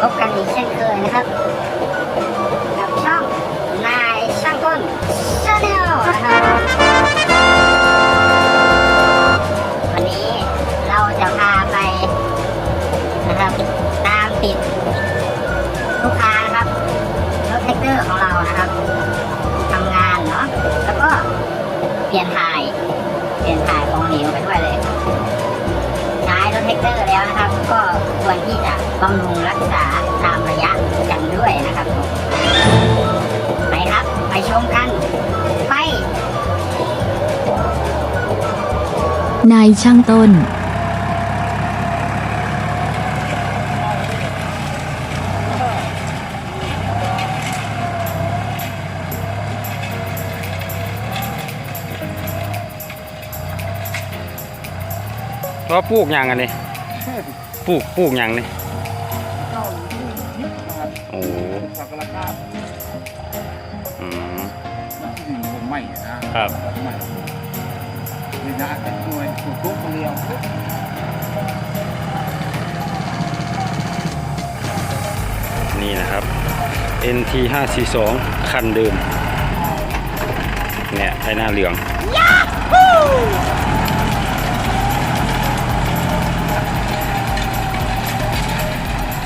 พบกันอีกเช่นเคยนะครับ ช้รถแท็กเตอร์แล้วนะครับ ก็ควรที่จะบำรุงรักษาตามระยะกันด้วยนะครับผมไปครับไปชมกัน ไป นายช่างต้น ก็ปลูกหยังอันนี้ ปลูกปลูกหยังนี่โอ้ผักกระลาบอืมอืมผมไม่นะครับไม่นี่นะเป็นหน่วยถูกทุกคนเดียวนี่นะครับ NT 542คันเดิม เนี่ยไอ้หน้าเหลือง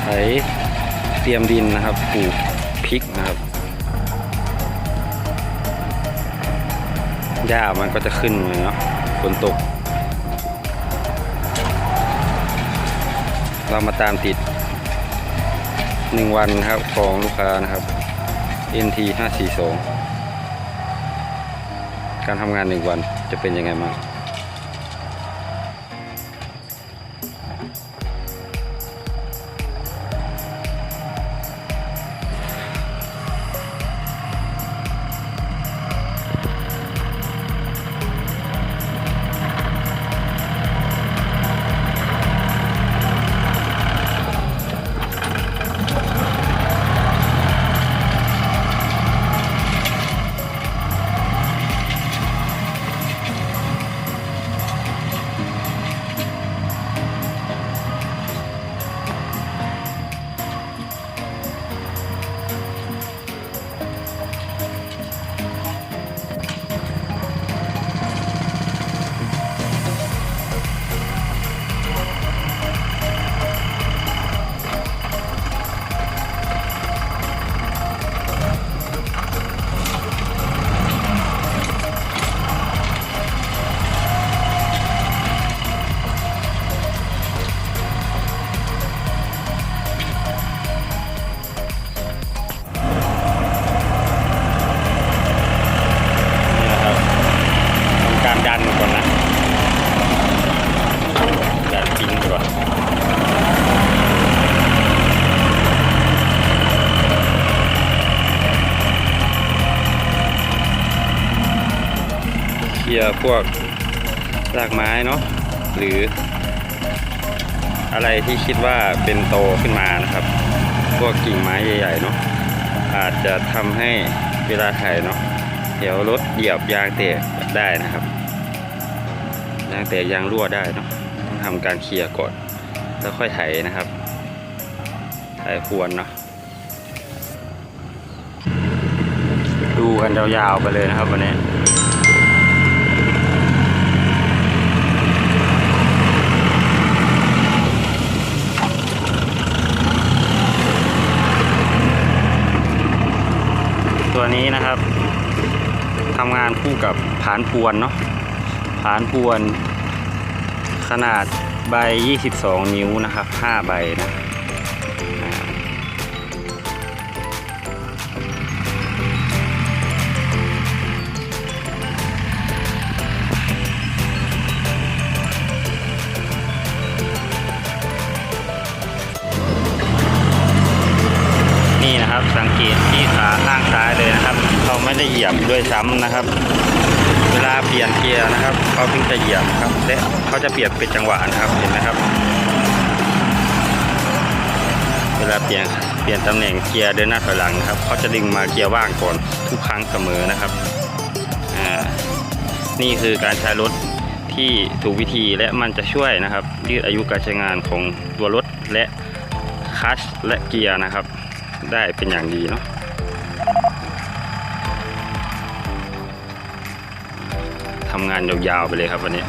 ไถเตรียมดินนะครับปลูกพริกนะครับหญ้ามันก็จะขึ้นเลยเนาะฝนตก เรามาตามติดหนึ่งวันครับของลูกค้านะครับ NT 542การทำงานหนึ่งวันจะเป็นยังไงบ้าง เคลียร์พวกรากไม้เนาะหรือ อะไรที่คิดว่าเป็นโตขึ้นมานะครับ พวกกิ่งไม้ใหญ่ๆเนาะอาจจะทำให้เวลาถ่ายเนาะเดี๋ยวรถเหยียบยางแตกได้นะครับยางแตกยางรั่วได้เนาะต้องทำการเคลียร์ก่อนแล้วค่อยไถนะครับไถพรวนเนาะดูกันยาวๆไปเลยนะครับวันนี้ นี้นะครับทำงานคู่กับผานพวนเนาะผานพวน ขนาดใบ 22 นิ้วนะครับ 5 ใบนะ สังเกตที่ขาข้างซ้ายเลยนะครับ เขาไม่ได้เหยียบด้วยซ้ำนะครับ เวลาเปลี่ยนเกียร์นะครับเขาเพิ่งจะเหยียบครับและเขาจะเปลี่ยนเป็นจังหวะนะครับเห็นไหมครับ เวลาเปลี่ยนเปลี่ยนตำแหน่งเกียร์เดินหน้าถอยหลังครับเขาจะดึงมาเกียร์ว่างก่อนทุกครั้งเสมอนะครับอ่านี่คือการใช้รถที่ถูกวิธีและมันจะช่วยนะครับยืดอายุการใช้งานของตัวรถและคลัตช์และเกียร์นะครับ ได้เป็นอย่างดีเนาะทำงานยาวๆไปเลยครับวันนี้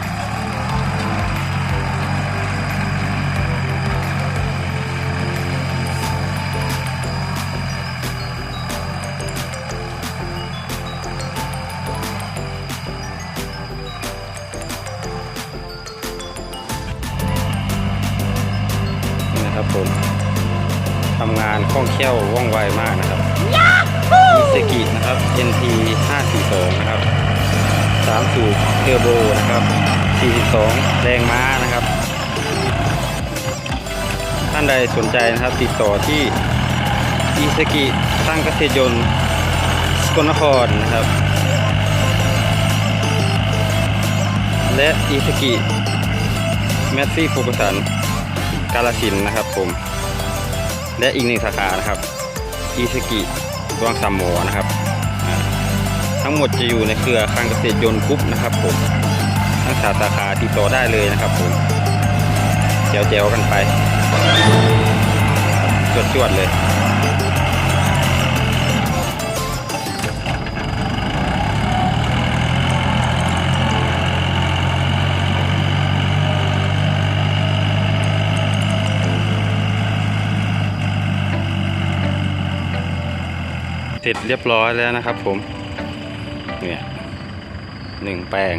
ครับผม ล่องแคล่วว่องไวมากนะครับมิสกินะครับ NT 542นะครับ3สูบเทอร์โบนะครับ 42 แรงม้านะครับ ท่านใดสนใจนะครับติดต่อที่อิสกิสร้างเกษตรยนต์สกลนครนะครับ และอิสกิแมสซี่ฟูกสันกาลสินธุ์นะครับผม และอีกหนึ่งสาขานะครับอิสกิวังสามหมอนะครับทั้งหมดจะอยู่ในเครือคลังเกษตรยนต์กรุ๊ปนะครับผมทั้งสามสาขาติดต่อได้เลยนะครับผมแจวๆกันไปจวดๆเลย สร็จเรียบร้อยแล้วนะครับผม เนี่ยหนึ่งแปลง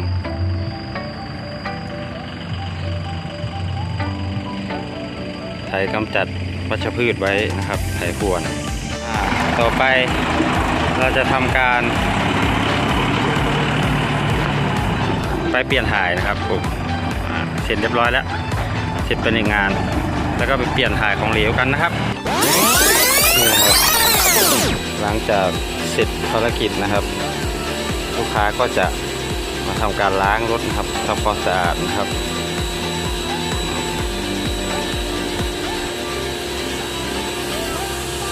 ไถกำจัดวัชพืชไว้นะครับ ไถพรวน ต่อไปเราจะทำการ ไปเปลี่ยนถ่ายนะครับผมเสร็จเรียบร้อยแล้ว เสร็จเป็นหนึ่งงาน แล้วก็ไปเปลี่ยนถ่ายของเหลวกันนะครับนี่นะครับ หลังจากเสร็จภารกิจนะครับ ลูกค้าก็จะมาทำการล้างรถนะครับทำความสะอาดนะครับ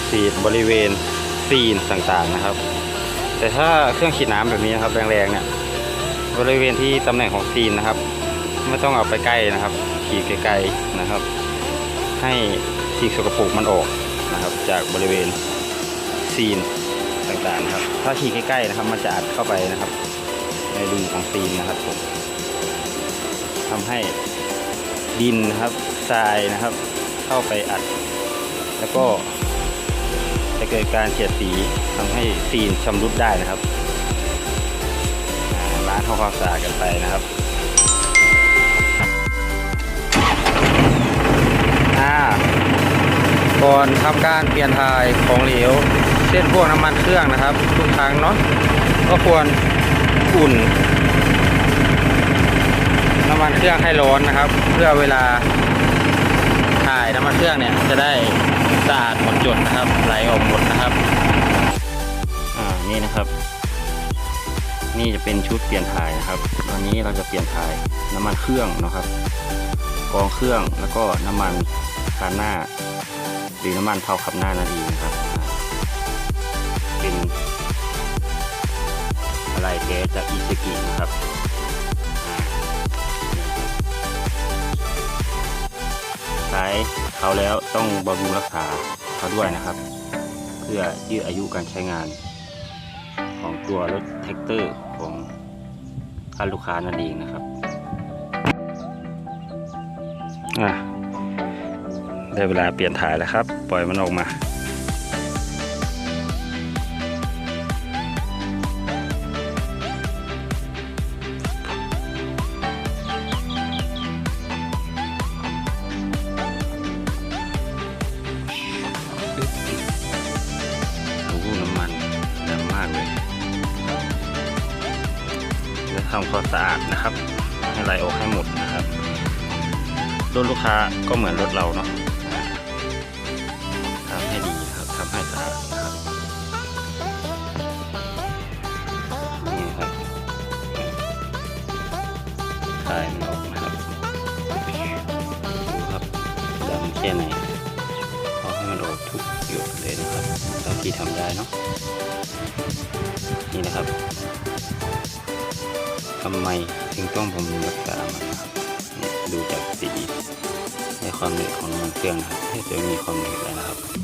สีดบริเวณซีนต่างๆนะครับ แต่ถ้าเครื่องฉีดน้ำแบบนี้นะครับ แรงๆเนี่ยบริเวณที่ตำแหน่งของซีนนะครับ ไม่ต้องเอาไปใกล้นะครับ ขี่ไกลๆนะครับ ให้สิ่งสกปรกมันออกนะครับ จากบริเวณ ซีนต่างๆนะครับ ถ้าขี่ใกล้ๆนะครับ มันจะอัดเข้าไปนะครับ ในรูของซีนนะครับผมทำให้ดินนะครับทรายนะครับ เข้าไปอัด แล้วก็จะเกิดการเสียดสีทำให้ซีนชำรุดได้นะครับอ่าล้างทำความสะอาดกันไปนะครับอ่าก่อนทำการเปลี่ยนถ่ายของเหลว ช่นพวกน้ำมันเครื่องนะครับทุกครั้งเนาะก็ควรอุ่น น้ำมันเครื่องให้ร้อนนะครับ เพื่อเวลาถ่ายน้ำมันเครื่องเนี่ยจะได้สะอาดหมดจดนะครับไหลออกหมดนะครับอ่านี่นะครับ นี่จะเป็นชุดเปลี่ยนถ่ายนะครับตอนนี้เราจะเปลี่ยนถ่ายน้ำมันเครื่องนะครับกองเครื่องแล้วก็น้ำมันคานหน้า หรือน้ำมันเผาขับหน้านั่นเองนะครับ เป็นอะไรแท้จากอิซึกินะครับอ่าใช้เขาแล้วต้องบำรุงรักษาเขาด้วยนะครับ เพื่อยืดอายุการใช้งาน ของตัวรถแท็กเตอร์ของท่านลูกค้านั่นเองนะครับอะได้เวลาเปลี่ยนถ่ายแล้วครับ ปล่อยมันออกมาำความสะอาดนะครับ ให้ไหลออกให้หมดนะครับรถลูกค้าก็เหมือนรถเราเนาะทำให้ดีครับทำให้สะอาดนะครับนี่ครับคลายมันออกนะครับดูครับดำแค่ไหนเอาให้มันออกทุกหยดเลยนะครับเท่าที่ทำได้เนาะนี่นะครับ ทำไมถึงต้องบำรุงรักษามันนะครับเนี่ยดูจากสีในความเหนืดของมันเครื่องนะครับให้จะมีความเหนืดเลยนะครับ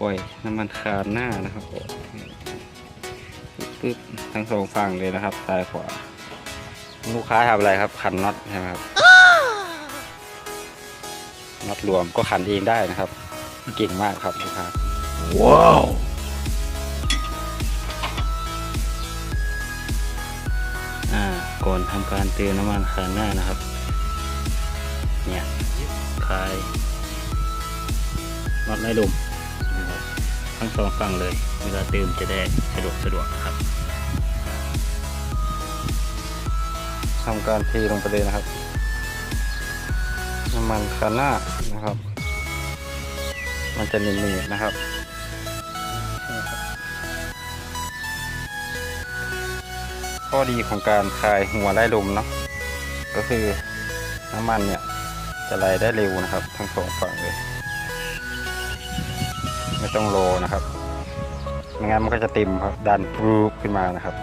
ปล่อยน้ำมันคานหน้านะครับออกปึ๊บทั้งสองฝั่งเลยนะครับซ้ายขวาลูกค้าทำอะไรครับขันน็อตใช่ไหมครับน็อตรวมก็ขันเองได้นะครับ เก่งมากครับลูกค้าว้าวอ่าก่อนทำการเติมน้ำมันคานหน้านะครับ เนี่ยคลายน็อตไล่ลมนะครับ ทั้งสองฝั่งเลย เวลาเติมจะได้สะดวกสะดวกครับทำการเทลงไปเลยนะครับ น้ำมันคานหน้านะครับ มันจะเนียนๆนะครับข้อดีของการคลายหัวไล่ลมเนาะก็คือน้ำมันเนี่ยจะไหลได้เร็วนะครับ ทั้งสองฝั่งเลย ไม่ต้องรอนะครับไม่งั้นมันก็จะติ่มครับดันปรูปขึ้นมานะครับ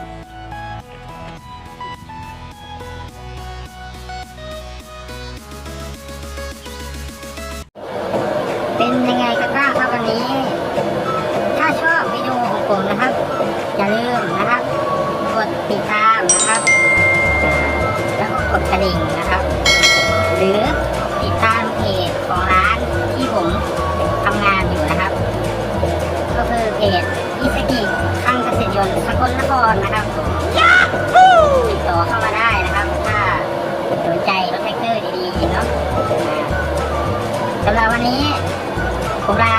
รนะครับติดต่อเข้ามาได้นะครับ ถ้าสนใจรถแท็กเตอร์ดีๆเนาะสำหรับวันนี้ผมลา